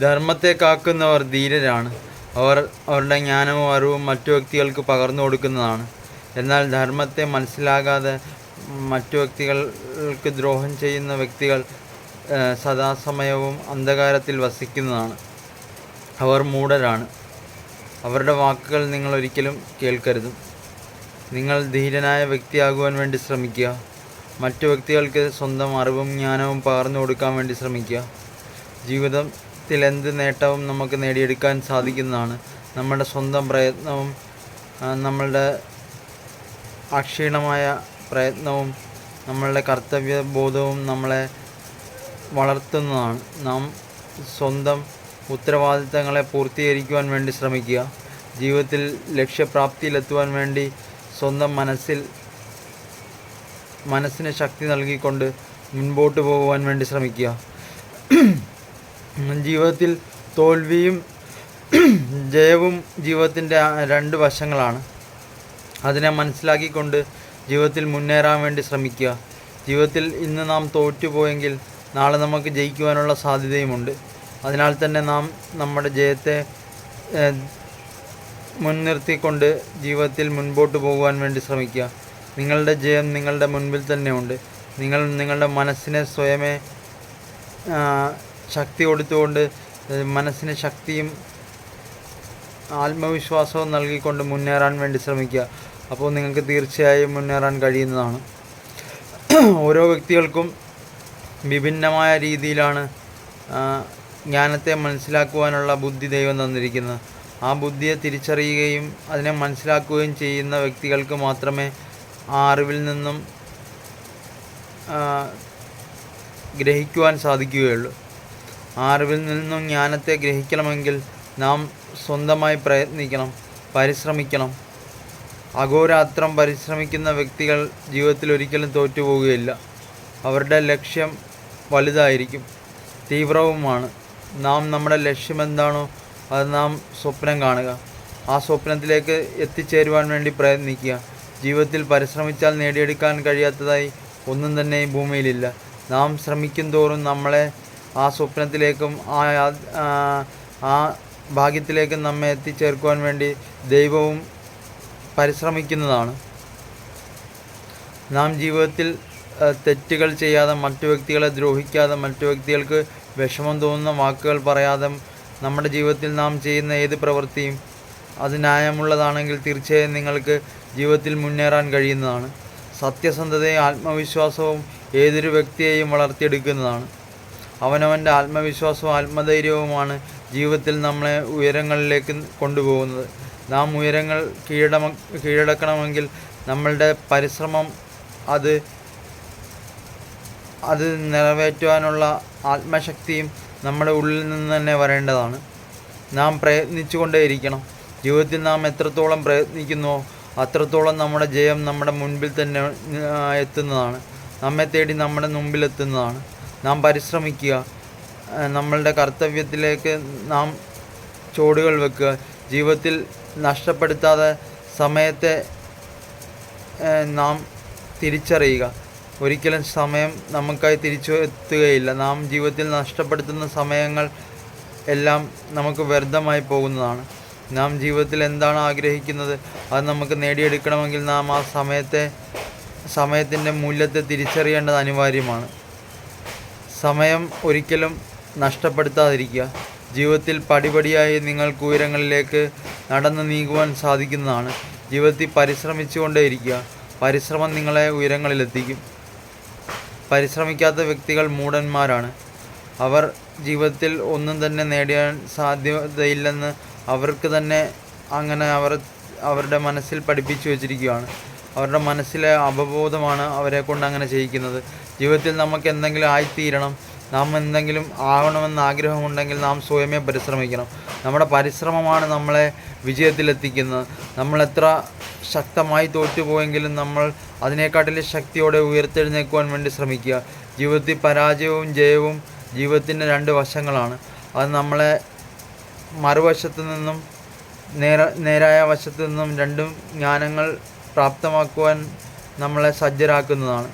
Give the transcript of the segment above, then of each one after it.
ധർമ്മത്തെ കാക്കുന്നവർ ധീരരാണ്. അവർ അവരുടെ ജ്ഞാനവും അറിവും മറ്റു വ്യക്തികൾക്ക് പകർന്നു കൊടുക്കുന്നതാണ്. എന്നാൽ ധർമ്മത്തെ മനസ്സിലാകാതെ മറ്റു വ്യക്തികൾക്ക് ദ്രോഹം ചെയ്യുന്ന വ്യക്തികൾ സദാസമയവും അന്ധകാരത്തിൽ വസിക്കുന്നതാണ്. അവർ മൂഢരാണ്. അവരുടെ വാക്കുകൾ നിങ്ങൾ ഒരിക്കലും കേൾക്കരുത്. നിങ്ങൾ ധീരനായ വ്യക്തിയാകുവാൻ വേണ്ടി ശ്രമിക്കുക. മറ്റു വ്യക്തികൾക്ക് സ്വന്തം അറിവും ജ്ഞാനവും പകർന്നു കൊടുക്കാൻ വേണ്ടി ശ്രമിക്കുക. ജീവിതത്തിൽ എന്ത് നേട്ടവും നമുക്ക് നേടിയെടുക്കാൻ സാധിക്കുന്നതാണ്. നമ്മുടെ സ്വന്തം പ്രയത്നവും നമ്മളുടെ അക്ഷീണമായ പ്രയത്നവും നമ്മളുടെ കർത്തവ്യബോധവും നമ്മളെ വളർത്തുന്നതാണ്. നാം സ്വന്തം ഉത്തരവാദിത്തങ്ങളെ പൂർത്തീകരിക്കുവാൻ വേണ്ടി ശ്രമിക്കുക. ജീവിതത്തിൽ ലക്ഷ്യപ്രാപ്തിയിലെത്തുവാൻ വേണ്ടി സ്വന്തം മനസ്സിൽ മനസ്സിന് ശക്തി നൽകിക്കൊണ്ട് മുൻപോട്ട് പോകുവാൻ വേണ്ടി ശ്രമിക്കുക. ജീവിതത്തിൽ തോൽവിയും ജയവും ജീവിതത്തിന്റെ രണ്ട് വശങ്ങളാണ്. അതിനെ മനസ്സിലാക്കിക്കൊണ്ട് ജീവിതത്തിൽ മുന്നേറാൻ വേണ്ടി ശ്രമിക്കുക. ജീവിതത്തിൽ ഇന്ന് നാം തോറ്റുപോയെങ്കിൽ നാളെ നമുക്ക് ജയിക്കുവാനുള്ള സാധ്യതയുമുണ്ട്. അതിനാൽ തന്നെ നാം നമ്മുടെ ജയത്തെ മുൻനിർത്തിക്കൊണ്ട് ജീവിതത്തിൽ മുൻപോട്ട് പോകുവാൻ വേണ്ടി ശ്രമിക്കുക. നിങ്ങളുടെ ജയം നിങ്ങളുടെ മുൻപിൽ തന്നെയുണ്ട് നിങ്ങൾ നിങ്ങളുടെ മനസ്സിനെ സ്വയമേ ശക്തി കൊടുത്തുകൊണ്ട് മനസ്സിന് ശക്തിയും ആത്മവിശ്വാസവും നൽകിക്കൊണ്ട് മുന്നേറാൻ വേണ്ടി ശ്രമിക്കുക. അപ്പോൾ നിങ്ങൾക്ക് തീർച്ചയായും മുന്നേറാൻ കഴിയുന്നതാണ്. ഓരോ വ്യക്തികൾക്കും വിഭിന്നമായ രീതിയിലാണ് ജ്ഞാനത്തെ മനസ്സിലാക്കുവാനുള്ള ബുദ്ധി ദൈവം തന്നിരിക്കുന്നത്. ആ ബുദ്ധിയെ തിരിച്ചറിയുകയും അതിനെ മനസ്സിലാക്കുകയും ചെയ്യുന്ന വ്യക്തികൾക്ക് മാത്രമേ ആ അറിവിൽ നിന്നും ഗ്രഹിക്കുവാൻ സാധിക്കുകയുള്ളൂ. അറിവിൽ നിന്നും ജ്ഞാനത്തെ ഗ്രഹിക്കണമെങ്കിൽ നാം സ്വന്തമായി പ്രയത്നിക്കണം പരിശ്രമിക്കണം. അഘോരാത്രം പരിശ്രമിക്കുന്ന വ്യക്തികൾ ജീവിതത്തിൽ ഒരിക്കലും തോറ്റുപോവുകയില്ല. അവരുടെ ലക്ഷ്യം വലുതായിരിക്കും തീവ്രവുമാണ്. നാം നമ്മുടെ ലക്ഷ്യമെന്താണോ അത് നാം സ്വപ്നം കാണുക. ആ സ്വപ്നത്തിലേക്ക് എത്തിച്ചേരുവാൻ വേണ്ടി പ്രയത്നിക്കുക. ജീവിതത്തിൽ പരിശ്രമിച്ചാൽ നേടിയെടുക്കാൻ കഴിയാത്തതായി ഒന്നും തന്നെ ഭൂമിയിലില്ല. നാം ശ്രമിക്കും തോറും നമ്മളെ ആ സ്വപ്നത്തിലേക്കും ആ ആ ഭാഗ്യത്തിലേക്കും നമ്മെ എത്തിച്ചേർക്കുവാൻ വേണ്ടി ദൈവവും പരിശ്രമിക്കുന്നതാണ്. നാം ജീവിതത്തിൽ തെറ്റുകൾ ചെയ്യാതെ മറ്റു വ്യക്തികളെ ദ്രോഹിക്കാതെ മറ്റു വ്യക്തികൾക്ക് വിഷമം തോന്നുന്ന വാക്കുകൾ പറയാതെ നമ്മുടെ ജീവിതത്തിൽ നാം ചെയ്യുന്ന ഏത് പ്രവൃത്തിയും അത് ന്യായമുള്ളതാണെങ്കിൽ തീർച്ചയായും നിങ്ങൾക്ക് ജീവിതത്തിൽ മുന്നേറാൻ കഴിയുന്നതാണ്. സത്യസന്ധതയും ആത്മവിശ്വാസവും ഏതൊരു വ്യക്തിയെയും വളർത്തിയെടുക്കുന്നതാണ്. അവനവന്റെ ആത്മവിശ്വാസവും ആത്മധൈര്യവുമാണ് ജീവിതത്തിൽ നമ്മളെ ഉയരങ്ങളിലേക്ക് കൊണ്ടുപോകുന്നത്. നാം ഉയരങ്ങൾ കീഴടമ കീഴടക്കണമെങ്കിൽ നമ്മളുടെ പരിശ്രമം അത് അത് നിറവേറ്റുവാനുള്ള ആത്മശക്തിയും നമ്മുടെ ഉള്ളിൽ നിന്ന് തന്നെ വരേണ്ടതാണ്. നാം പ്രയത്നിച്ചുകൊണ്ടേയിരിക്കണം ജീവിതത്തിൽ നാം എത്രത്തോളം പ്രയത്നിക്കുന്നുവോ അത്രത്തോളം നമ്മുടെ ജയം നമ്മുടെ മുൻപിൽ തന്നെ എത്തുന്നതാണ്. നമ്മെ തേടി നമ്മുടെ മുമ്പിൽ എത്തുന്നതാണ്. നാം പരിശ്രമിക്കുക. നമ്മളുടെ കർത്തവ്യത്തിലേക്ക് നാം ചുവടുകൾ വെക്കുക. ജീവിതത്തിൽ നഷ്ടപ്പെടുത്താതെ സമയത്തെ നാം തിരിച്ചറിയുക. ഒരിക്കലും സമയം നമുക്കായി തിരിച്ചു എത്തുകയില്ല. നാം ജീവിതത്തിൽ നഷ്ടപ്പെടുത്തുന്ന സമയങ്ങൾ എല്ലാം നമുക്ക് വ്യർത്ഥമായി പോകുന്നതാണ്. നാം ജീവിതത്തിൽ എന്താണ് ആഗ്രഹിക്കുന്നത്? അത് നമുക്ക് നേടിയെടുക്കണമെങ്കിൽ നാം ആ സമയത്തെ സമയത്തിന്റെ മൂല്യത്തെ തിരിച്ചറിയേണ്ടത് അനിവാര്യമാണ്. സമയം ഒരിക്കലും നഷ്ടപ്പെടുത്താതിരിക്കുക. ജീവിതത്തിൽ പടിപടിയായി നിങ്ങൾക്ക് ഉയരങ്ങളിലേക്ക് നടന്നു നീങ്ങുവാൻ സാധിക്കുന്നതാണ്. ജീവിതത്തിൽ പരിശ്രമിച്ചുകൊണ്ടേയിരിക്കുക. പരിശ്രമം നിങ്ങളെ ഉയരങ്ങളിലെത്തിക്കും. പരിശ്രമിക്കാത്ത വ്യക്തികൾ മൂടന്മാരാണ് അവർ ജീവിതത്തിൽ ഒന്നും തന്നെ നേടിയാൻ സാധ്യതയില്ലെന്ന് അവർക്ക് തന്നെ അങ്ങനെ അവർ അവരുടെ മനസ്സിൽ പഠിപ്പിച്ചു വച്ചിരിക്കുകയാണ്. അവരുടെ മനസ്സിലെ അവബോധമാണ് അവരെ കൊണ്ട് അങ്ങനെ ചെയ്യിക്കുന്നത്. ജീവിതത്തിൽ നമുക്ക് എന്തെങ്കിലും ആയിത്തീരണം നാം എന്തെങ്കിലും ആവണമെന്ന് ആഗ്രഹമുണ്ടെങ്കിൽ നാം സ്വയമേ പരിശ്രമിക്കണം. നമ്മുടെ പരിശ്രമമാണ് നമ്മളെ വിജയത്തിലെത്തിക്കുന്നത്. നമ്മൾ എത്ര ശക്തമായി തോറ്റുപോയെങ്കിലും നമ്മൾ അതിനേക്കാട്ടിലും ശക്തിയോടെ ഉയർത്തെഴുന്നേക്കുവാൻ വേണ്ടി ശ്രമിക്കുക. ജീവിതത്തിൽ പരാജയവും ജയവും ജീവിതത്തിന്റെ രണ്ട് വശങ്ങളാണ്. അത് നമ്മളെ മറുവശത്തു നിന്നും നേര നേരായ വശത്തു നിന്നും രണ്ടും ജ്ഞാനങ്ങൾ പ്രാപ്തമാക്കുവാൻ നമ്മളെ സജ്ജരാക്കുന്നതാണ്.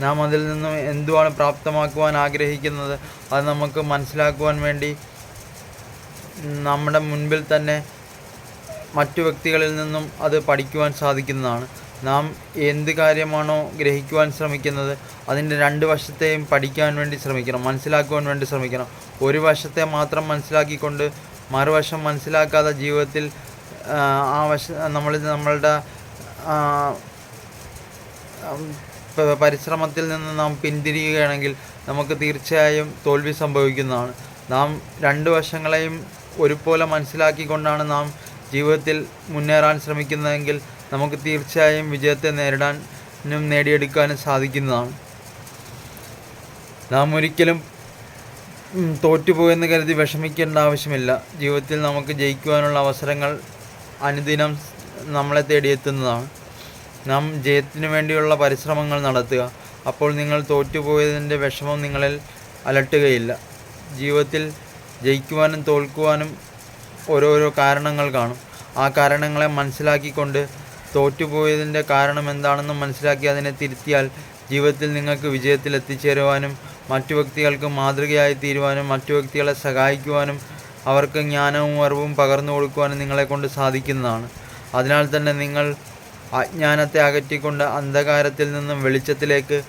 നാം അതിൽ നിന്നും എന്തുവാണ് പ്രാപ്തമാക്കുവാൻ ആഗ്രഹിക്കുന്നത് അത് നമുക്ക് മനസ്സിലാക്കുവാൻ വേണ്ടി നമ്മുടെ മുൻപിൽ തന്നെ മറ്റു വ്യക്തികളിൽ നിന്നും അത് പഠിക്കുവാൻ സാധിക്കുന്നതാണ്. നാം എന്ത് കാര്യമാണോ ഗ്രഹിക്കുവാൻ ശ്രമിക്കുന്നത് അതിന്റെ രണ്ട് വശത്തെയും പഠിക്കാൻ വേണ്ടി ശ്രമിക്കണം മനസ്സിലാക്കുവാൻ വേണ്ടി ശ്രമിക്കണം. ഒരു വശത്തെ മാത്രം മനസ്സിലാക്കിക്കൊണ്ട് മറുവശം മനസ്സിലാക്കാതെ ജീവിതത്തിൽ ആ, വശ നമ്മൾ നമ്മളുടെ പരിശ്രമത്തിൽ നിന്ന് നാം പിന്തിരിയുകയാണെങ്കിൽ നമുക്ക് തീർച്ചയായും തോൽവി സംഭവിക്കുന്നതാണ്. നാം രണ്ട് വശങ്ങളെയും ഒരുപോലെ മനസ്സിലാക്കിക്കൊണ്ടാണ് നാം ജീവിതത്തിൽ മുന്നേറാൻ ശ്രമിക്കുന്നതെങ്കിൽ നമുക്ക് തീർച്ചയായും വിജയത്തെ നേരിടാനും നേടിയെടുക്കാനും സാധിക്കുന്നതാണ്. നാം ഒരിക്കലും തോറ്റുപോയെന്ന് കരുതി വിഷമിക്കേണ്ട ആവശ്യമില്ല. ജീവിതത്തിൽ നമുക്ക് ജയിക്കുവാനുള്ള അവസരങ്ങൾ അനുദിനം നമ്മളെ തേടിയെത്തുന്നതാണ്. നാം ജയത്തിനു വേണ്ടിയുള്ള പരിശ്രമങ്ങൾ നടത്തുക. അപ്പോൾ നിങ്ങൾ തോറ്റുപോയതിന്റെ വിഷമം നിങ്ങളിൽ അലട്ടുകയില്ല. ജീവിതത്തിൽ ജയിക്കുവാനും തോൽക്കുവാനും ഓരോരോ കാരണങ്ങൾ കാണും. ആ കാരണങ്ങളെ മനസ്സിലാക്കിക്കൊണ്ട് തോറ്റുപോയതിന്റെ കാരണം എന്താണെന്ന് മനസ്സിലാക്കി അതിനെ തിരുത്തിയാൽ ജീവിതത്തിൽ നിങ്ങൾക്ക് വിജയത്തിൽ എത്തിച്ചേരുവാനും മറ്റു വ്യക്തികൾക്ക് മാതൃകയായി തീരുവാനും മറ്റു വ്യക്തികളെ സഹായിക്കുവാനും അവർക്ക് ജ്ഞാനവും അറിവും പകർന്നു കൊടുക്കുവാനും നിങ്ങളെ കൊണ്ട് സാധിക്കുന്നതാണ്. അതിനാൽ തന്നെ നിങ്ങൾ അജ്ഞാനത്തെ അകറ്റിക്കൊണ്ട് അന്ധകാരത്തിൽ നിന്നും വെളിച്ചത്തിലേക്ക്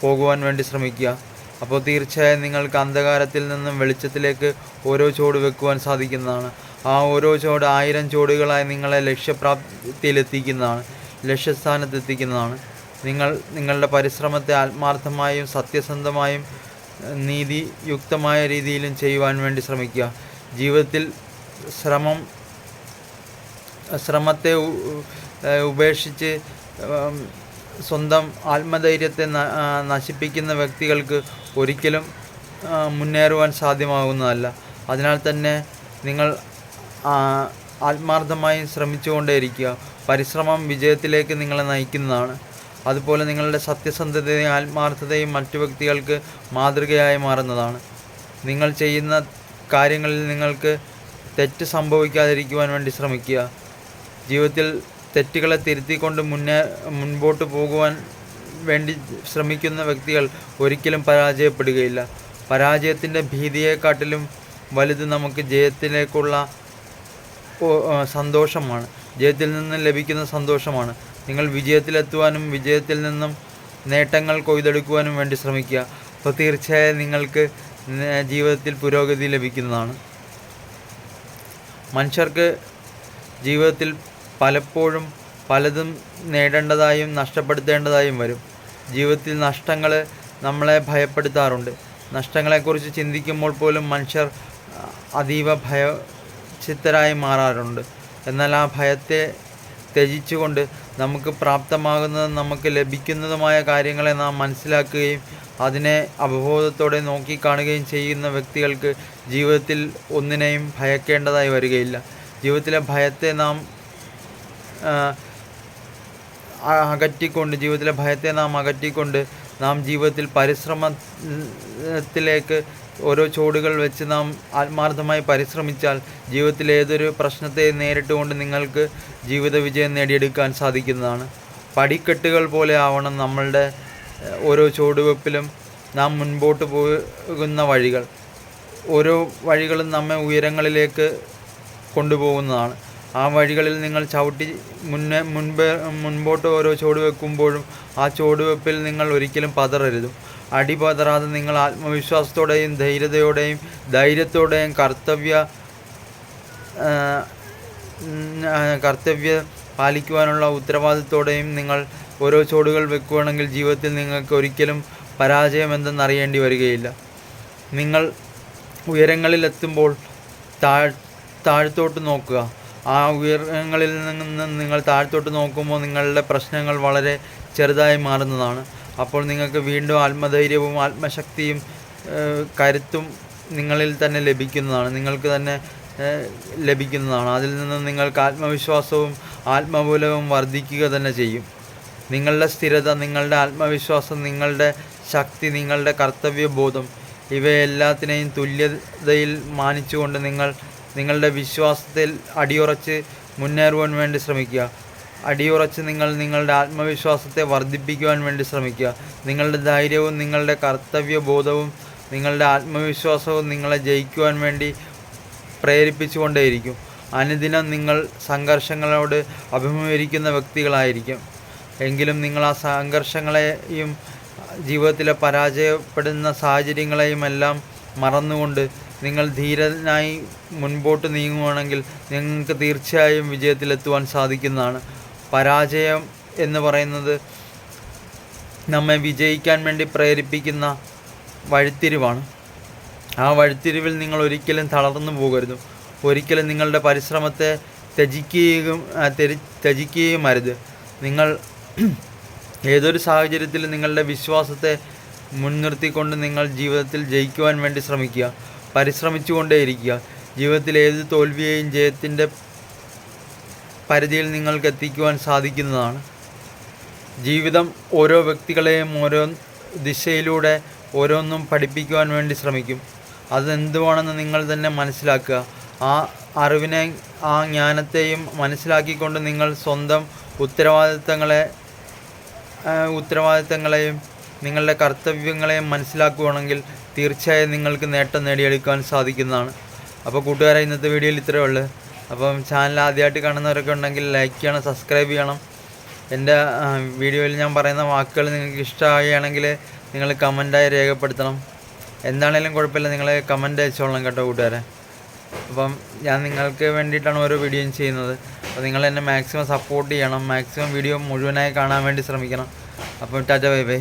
പോകുവാൻ വേണ്ടി ശ്രമിക്കുക. അപ്പോൾ തീർച്ചയായും നിങ്ങൾക്ക് അന്ധകാരത്തിൽ നിന്നും വെളിച്ചത്തിലേക്ക് ഓരോ ചുവട് വെക്കുവാൻ സാധിക്കുന്നതാണ്. ആ ഓരോ ചുവട് ആയിരം ചുവടുകളായി നിങ്ങളെ ലക്ഷ്യപ്രാപ്തിയിലെത്തിക്കുന്നതാണ്. ലക്ഷ്യസ്ഥാനത്തെത്തിക്കുന്നതാണ്. നിങ്ങൾ നിങ്ങളുടെ പരിശ്രമത്തെ ആത്മാർത്ഥമായും സത്യസന്ധമായും നീതിയുക്തമായ രീതിയിലും ചെയ്യുവാൻ വേണ്ടി ശ്രമിക്കുക. ജീവിതത്തിൽ ശ്രമം ശ്രമത്തെ ഉപേക്ഷിച്ച് സ്വന്തം ആത്മധൈര്യത്തെ നശിപ്പിക്കുന്ന വ്യക്തികൾക്ക് ഒരിക്കലും മുന്നേറുവാൻ സാധ്യമാകുന്നതല്ല. അതിനാൽ തന്നെ നിങ്ങൾ ആത്മാർത്ഥമായി ശ്രമിച്ചുകൊണ്ടേയിരിക്കുക. പരിശ്രമം വിജയത്തിലേക്ക് നിങ്ങളെ നയിക്കുന്നതാണ്. അതുപോലെ നിങ്ങളുടെ സത്യസന്ധതയും ആത്മാർത്ഥതയും മറ്റു വ്യക്തികൾക്ക് മാതൃകയായി മാറുന്നതാണ്. നിങ്ങൾ ചെയ്യുന്ന കാര്യങ്ങളിൽ നിങ്ങൾക്ക് തെറ്റ് സംഭവിക്കാതിരിക്കുവാൻ വേണ്ടി ശ്രമിക്കുക. ജീവിതത്തിൽ തെറ്റുകളെ തിരുത്തിക്കൊണ്ട് മുന്നേ മുൻപോട്ട് പോകുവാൻ വേണ്ടി ശ്രമിക്കുന്ന വ്യക്തികൾ ഒരിക്കലും പരാജയപ്പെടുകയില്ല. പരാജയത്തിന്റെ ഭീതിയെക്കാട്ടിലും വലുത് നമുക്ക് ജയത്തിലേക്കുള്ള സന്തോഷമാണ്. ജയത്തിൽ നിന്ന് ലഭിക്കുന്ന സന്തോഷമാണ്. നിങ്ങൾ വിജയത്തിലെത്തുവാനും വിജയത്തിൽ നിന്നും നേട്ടങ്ങൾ കൊയ്തെടുക്കുവാനും വേണ്ടി ശ്രമിക്കുക. അപ്പോൾ തീർച്ചയായും നിങ്ങൾക്ക് ജീവിതത്തിൽ പുരോഗതി ലഭിക്കുന്നതാണ്. മനുഷ്യർക്ക് ജീവിതത്തിൽ പലപ്പോഴും പലതും നേടേണ്ടതായും നഷ്ടപ്പെടുത്തേണ്ടതായും വരും. ജീവിതത്തിൽ നഷ്ടങ്ങൾ നമ്മളെ ഭയപ്പെടുത്താറുണ്ട്. നഷ്ടങ്ങളെക്കുറിച്ച് ചിന്തിക്കുമ്പോൾ പോലും മനുഷ്യർ അതീവ ഭയ ഭയചിത്തരായി മാറാറുണ്ട്. എന്നാൽ ആ ഭയത്തെ ത്യജിച്ചുകൊണ്ട് നമുക്ക് പ്രാപ്തമാകുന്നതും നമുക്ക് ലഭിക്കുന്നതുമായ കാര്യങ്ങളെ നാം മനസ്സിലാക്കുകയും അതിനെ അവബോധത്തോടെ നോക്കിക്കാണുകയും ചെയ്യുന്ന വ്യക്തികൾക്ക് ജീവിതത്തിൽ ഒന്നിനെയും ഭയക്കേണ്ടതായി വരികയില്ല. ജീവിതത്തിലെ ഭയത്തെ നാം അകറ്റിക്കൊണ്ട് ജീവിതത്തിലെ ഭയത്തെ നാം അകറ്റിക്കൊണ്ട് നാം ജീവിതത്തിൽ പരിശ്രമത്തിലേക്ക് ഓരോ ചുവടുകൾ വെച്ച് നാം ആത്മാർത്ഥമായി പരിശ്രമിച്ചാൽ ജീവിതത്തിൽ ഏതൊരു പ്രശ്നത്തെ നേരിട്ടുകൊണ്ട് നിങ്ങൾക്ക് ജീവിത വിജയം നേടിയെടുക്കാൻ സാധിക്കുന്നതാണ്. പടിക്കെട്ടുകൾ പോലെ ആവണം നമ്മളുടെ ഓരോ ചുവടുവെപ്പിലും നാം മുൻപോട്ട് പോകുന്ന വഴികൾ. ഓരോ വഴികളും നമ്മെ ഉയരങ്ങളിലേക്ക് കൊണ്ടുപോകുന്നതാണ്. ആ വഴികളിൽ നിങ്ങൾ ചവിട്ടി മുന്നേ മുൻപ് മുൻപോട്ട് ഓരോ ചുവട് വെക്കുമ്പോഴും ആ ചുവടുവെപ്പിൽ നിങ്ങൾ ഒരിക്കലും പതറരുത്. അടി പതറാതെ നിങ്ങൾ ആത്മവിശ്വാസത്തോടെയും ധൈര്യതയോടെയും ധൈര്യത്തോടെയും കർത്തവ്യ കർത്തവ്യ പാലിക്കുവാനുള്ള ഉത്തരവാദിത്തോടെയും നിങ്ങൾ ഓരോ ചുവടുകൾ വെക്കുകയാണെങ്കിൽ ജീവിതത്തിൽ നിങ്ങൾക്ക് ഒരിക്കലും പരാജയം എന്തെന്നറിയേണ്ടി വരികയില്ല. നിങ്ങൾ ഉയരങ്ങളിലെത്തുമ്പോൾ താഴ് താഴ്ത്തോട്ട് നോക്കുക. ആ ഉയരങ്ങളിൽ നിന്ന് നിങ്ങൾ താഴ്ത്തോട്ട് നോക്കുമ്പോൾ നിങ്ങളുടെ പ്രശ്നങ്ങൾ വളരെ ചെറുതായി മാറുന്നതാണ്. അപ്പോൾ നിങ്ങൾക്ക് വീണ്ടും ആത്മധൈര്യവും ആത്മശക്തിയും കരുത്തും നിങ്ങളിൽ തന്നെ ലഭിക്കുന്നതാണ്. നിങ്ങൾക്ക് തന്നെ ലഭിക്കുന്നതാണ്. അതിൽ നിന്ന് നിങ്ങൾക്ക് ആത്മവിശ്വാസവും ആത്മബലവും വർദ്ധിക്കുക തന്നെ ചെയ്യും. നിങ്ങളുടെ സ്ഥിരത നിങ്ങളുടെ ആത്മവിശ്വാസം നിങ്ങളുടെ ശക്തി നിങ്ങളുടെ കർത്തവ്യബോധം ഇവയെല്ലാത്തിനെയും തുല്യതയിൽ മാനിച്ചുകൊണ്ട് നിങ്ങൾ നിങ്ങളുടെ വിശ്വാസത്തിൽ അടിയുറച്ച് മുന്നേറുവാൻ വേണ്ടി ശ്രമിക്കുക. അടിയുറച്ച് നിങ്ങൾ നിങ്ങളുടെ ആത്മവിശ്വാസത്തെ വർദ്ധിപ്പിക്കുവാൻ വേണ്ടി ശ്രമിക്കുക. നിങ്ങളുടെ ധൈര്യവും നിങ്ങളുടെ കർത്തവ്യബോധവും നിങ്ങളുടെ ആത്മവിശ്വാസവും നിങ്ങളെ ജയിക്കുവാൻ വേണ്ടി പ്രേരിപ്പിച്ചുകൊണ്ടേയിരിക്കും. അനുദിനം നിങ്ങൾ സംഘർഷങ്ങളോട് അഭിമുഖീകരിക്കുന്ന വ്യക്തികളായിരിക്കും. എങ്കിലും നിങ്ങൾ ആ സംഘർഷങ്ങളെയും ജീവിതത്തിലെ പരാജയപ്പെടുന്ന സാഹചര്യങ്ങളെയും എല്ലാം മറന്നുകൊണ്ട് നിങ്ങൾ ധീരനായി മുൻപോട്ട് നീങ്ങുകയാണെങ്കിൽ നിങ്ങൾക്ക് തീർച്ചയായും വിജയത്തിലെത്തുവാൻ സാധിക്കുന്നതാണ്. പരാജയം എന്ന് പറയുന്നത് നമ്മെ വിജയിക്കാൻ വേണ്ടി പ്രേരിപ്പിക്കുന്ന വഴിത്തിരിവാണ്. ആ വഴിത്തിരിവിൽ നിങ്ങൾ ഒരിക്കലും തളർന്നു പോകരുത്. ഒരിക്കലും നിങ്ങളുടെ പരിശ്രമത്തെ ത്യജിക്കുകയും തെരി- ത്യജിക്കുകയും അരുത്. നിങ്ങൾ ഏതൊരു സാഹചര്യത്തിലും നിങ്ങളുടെ വിശ്വാസത്തെ മുൻനിർത്തിക്കൊണ്ട് നിങ്ങൾ ജീവിതത്തിൽ ജയിക്കുവാൻ വേണ്ടി ശ്രമിക്കുക. പരിശ്രമിച്ചുകൊണ്ടേയിരിക്കുക. ജീവിതത്തിൽ ഏത് തോൽവിയെയും ജയത്തിന്റെ പരിധിയിൽ നിങ്ങൾക്ക് എത്തിക്കുവാൻ സാധിക്കുന്നതാണ്. ജീവിതം ഓരോ വ്യക്തികളെയും ഓരോ ദിശയിലൂടെ ഓരോന്നും പഠിപ്പിക്കുവാൻ വേണ്ടി ശ്രമിക്കും. അതെന്തുവാണെന്ന് നിങ്ങൾ തന്നെ മനസ്സിലാക്കുക. ആ അറിവിനെ ആ ജ്ഞാനത്തെയും മനസ്സിലാക്കിക്കൊണ്ട് നിങ്ങൾ സ്വന്തം ഉത്തരവാദിത്തങ്ങളെ ഉത്തരവാദിത്തങ്ങളെയും നിങ്ങളുടെ കർത്തവ്യങ്ങളെയും മനസ്സിലാക്കുകയാണെങ്കിൽ തീർച്ചയായും നിങ്ങൾക്ക് നേട്ടം നേടിയെടുക്കാൻ സാധിക്കുന്നതാണ്. അപ്പോൾ കൂട്ടുകാരെ ഇന്നത്തെ വീഡിയോയിൽ ഇത്രയേ ഉള്ളൂ. അപ്പം ചാനൽ ആദ്യമായിട്ട് കാണുന്നവരൊക്കെ ഉണ്ടെങ്കിൽ ലൈക്ക് ചെയ്യണം സബ്സ്ക്രൈബ് ചെയ്യണം. എന്റെ വീഡിയോയിൽ ഞാൻ പറയുന്ന വാക്കുകൾ നിങ്ങൾക്ക് ഇഷ്ടമാവുകയാണെങ്കിൽ നിങ്ങൾ കമന്റായി രേഖപ്പെടുത്തണം. എന്താണേലും കുഴപ്പമില്ല നിങ്ങൾ കമന്റ് അയച്ചോളണം കേട്ടോ കൂട്ടുകാരെ. അപ്പം ഞാൻ നിങ്ങൾക്ക് വേണ്ടിയിട്ടാണ് ഓരോ വീഡിയോയും ചെയ്യുന്നത്. അപ്പോൾ നിങ്ങൾ എന്നെ മാക്സിമം സപ്പോർട്ട് ചെയ്യണം മാക്സിമം വീഡിയോ മുഴുവനായി കാണാൻ വേണ്ടി ശ്രമിക്കണം. അപ്പം ടാറ്റ ബൈ ബൈ.